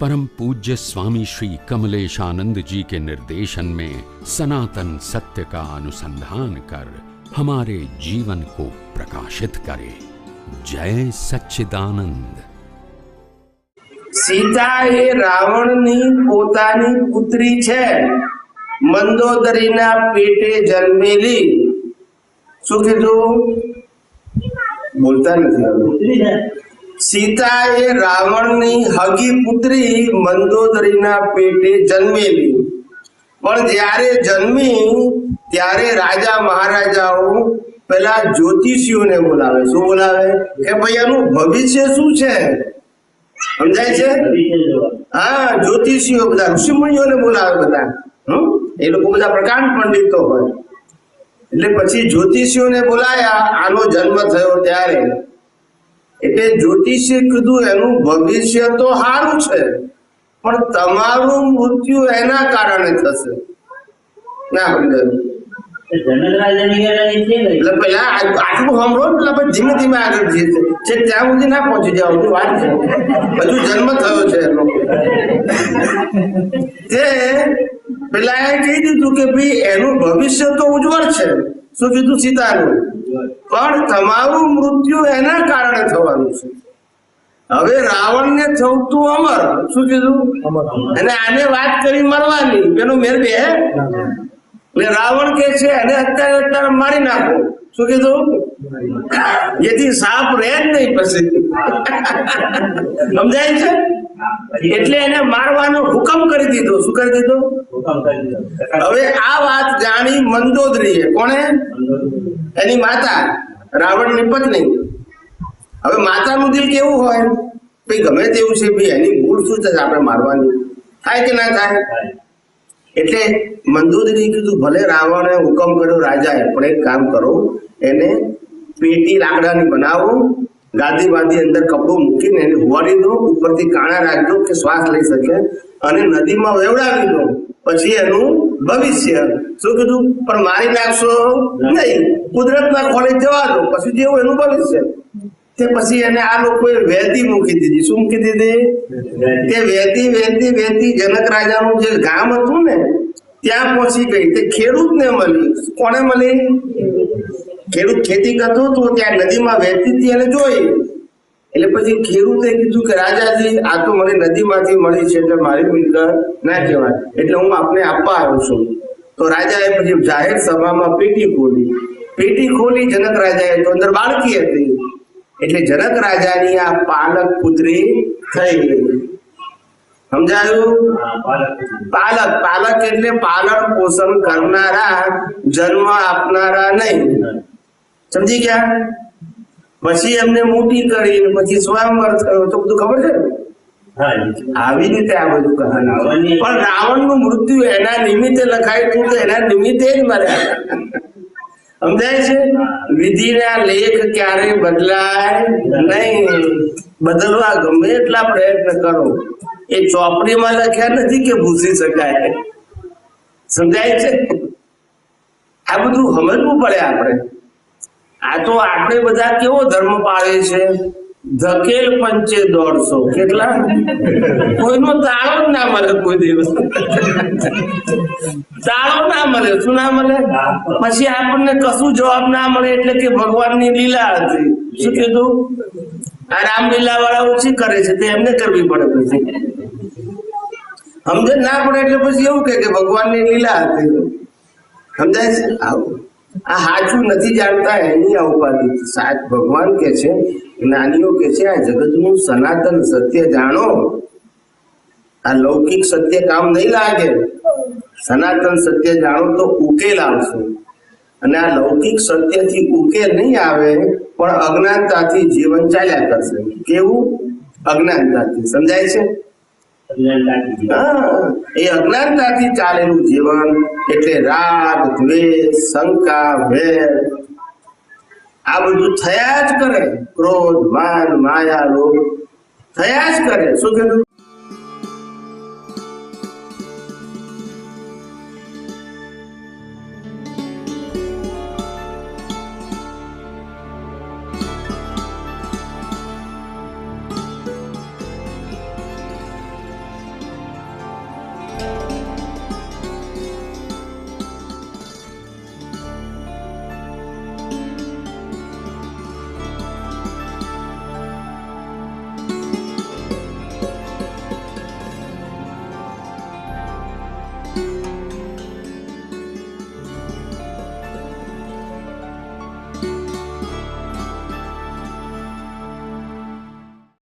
परम पूज्य स्वामी श्री कमलेश आनंद जी के निर्देशन में सनातन सत्य का अनुसंधान कर हमारे जीवन को प्रकाशित करे जय सच्चिदानंद સીતા એ રાવણની પોતાની પુત્રી છે મંદોદરીના પેટે જન્મેલી શું કીધું બોલતા નથી હવે. સીતા એ રાવણની હગી પુત્રી મંદોદરીના પેટે જન્મેલી. પણ જ્યારે જન્મી, ત્યારે રાજા મહારાજાઓ પેલા જ્યોતિષીઓને બોલાવે. શું બોલાવે? કે ભાઈ, આનું ભવિષ્ય શું છે? સમજાય છે? હા, જ્યોતિષીઓ બધા, ઋષિમુનિઓને બોલાવે બધા. હમ? એ લોકો બધા પ્રકાંડ પંડિતો હોય. એટલે પછી જ્યોતિષીઓને બોલાયા. આનો જન્મ થયો ત્યારે. એટલે જ્યોતિષે કીધું એનું ભવિષ્ય તો સારું છે પણ તમારું મૃત્યુ એના કારણે થશે. ના એટલે પેલા આટલું સાંભળો એટલે પછી ધીમે ધીમે આગળ જઈએ છે ત્યાં સુધી ના પહોંચી જાવ હજુ છે. હજુ જન્મ થયો છે એનો. તે પેલા એ કહી દીધું કે ભાઈ એનું ભવિષ્ય તો ઉજ્જવળ છે. શું કીધું? સીતાનું પણ તમારું મૃત્યુ એના કારણે થવાનું છે. હવે રાવણને થવતું અમર. શું કીધું? અને આને વાત કરી મરવાની. પેલું મેર બે એટલે રાવણ કે છે, એને અત્યારે અત્યારે મારી નાખો. શું કીધું? જેથી સાપ રહે જ નહીં પછી. સમજાય છે? એટલે એને મારવાનો હુકમ કરી દીધો. શું કરી દીધો? હવે આ વાત જાણી મંદોદરીએ. કોણે? એની માતા, રાવણની પત્ની. હવે માતાનું દિલ કેવું હોય? ભાઈ ગમે તેવું છે, ભાઈ એની ભૂલ શું છે, આપણે મારવાની? થાય કે ના થાય? એટલે મંદોદરી કીધું ભલે રાવણે હુકમ કર્યો, રાજાએ, પણ એક કામ કરો, એને પેટી લાકડાની બનાવો, ગાદી વાદી અંદર કપડું મૂકીને એને હુવાડી દો, ઉપરથી કાણા રાખજો કે શ્વાસ લઈ શકે અને નદીમાં વેવડાવી દો. પછી એનું ભવિષ્ય. શું કીધું? પણ મારી નાખશો નહીં. કુદરતના ખોળે જવા દો. પછી જેવું એનું ભવિષ્ય. તે પછી એને આ લોકોએ વહેતી મૂકી દીધી. શું મૂકી દીધી? તે વહેતી વહેતી વહેતી જનક રાજાનું જે ગામ હતું ને, ત્યાં પહોંચી ગઈ. તે ખેડૂતને મળી. કોને મળી? ખેડૂત ખેતી કરતો હતો, ત્યાં નદીમાં વહેતી હતી એને જોઈ. એટલે પછી ખેડૂતે કીધું કે, રાજાજી, આ તો મને નદીમાંથી મળી છે, એટલે મારી મિલકત ના કહેવાય. એટલે હું આપને આપવા આવ્યો છું. તો રાજાએ પછી જાહેર સભામાં પેટી ખોલી. પેટી ખોલી, જનક રાજાએ તો અંદર બાળકી હતી. એટલે જનક રાજાની આ પાલક પુત્રી થઈ ગઈ. સમજાયું? પાલક પાલક. એટલે પાલન પોષણ કરનારા જન્મ આપનારા નહીં. સમજી ગયા? પછી એમને મોટી કરી પછી સ્વયંવર થયો. તો બધું ખબર છે? આવી રીતે આ બધું કહાના પણ રાવણનું મૃત્યુ એના નિમિત્તે લખાયું તો એના નિમિત્તે જ મર્યા. સમજાય છે? વિધિના લેખ ક્યારે બદલાય નહીં. બદલવા ગમે એટલા પ્રયત્ન કરો. એ ચોપડીમાં લખ્યા નથી કે ભૂસી શકાય. સમજાય છે? આ બધું સમજવું પડે આપણે. આ તો આપણે બધા કેવો ધર્મ પાળે છે? ધકેલ પંચે દોઢસો. કેટલા? કોઈનો તાળો ના મળે કોઈ દિવસ. તાળો ના મળે. શું ના મળે? પછી આપણને કશું જવાબ ના મળે એટલે કે ભગવાનની લીલા હતી. શું કીધું? આ રામલીલા વાળા ઓછી કરે છે, તે એમને કરવી પડે પછી. સમજણ ના પડે એટલે પછી એવું કે ભગવાનની લીલા હતી. સમજાય છે? આવું. આ સાચું નથી જાણતા, એની આ ઉપાધિ. સાચ ભગવાન કે છે, જ્ઞાનીઓ કે છે, આ જગતનું સનાતન સત્ય જાણો. આ લૌકિક સત્ય કામ નહીં લાગે. સનાતન સત્ય જાણો તો ઉકેલ આવશે. અને આ લૌકિક સત્યથી ઉકેલ નહીં આવે, પણ અજ્ઞાનતાથી જીવન ચાલ્યા કરશે. કેવું? અજ્ઞાનતાથી. સમજાય છે? એ અજ્ઞાનતાથી ચાલેલું જીવન એટલે રાગ, દ્વેષ, શંકા વેર આ બધું થયા જ કરે. ક્રોધ, માન, માયા, લોભ. થયા જ કરે. શું કીધું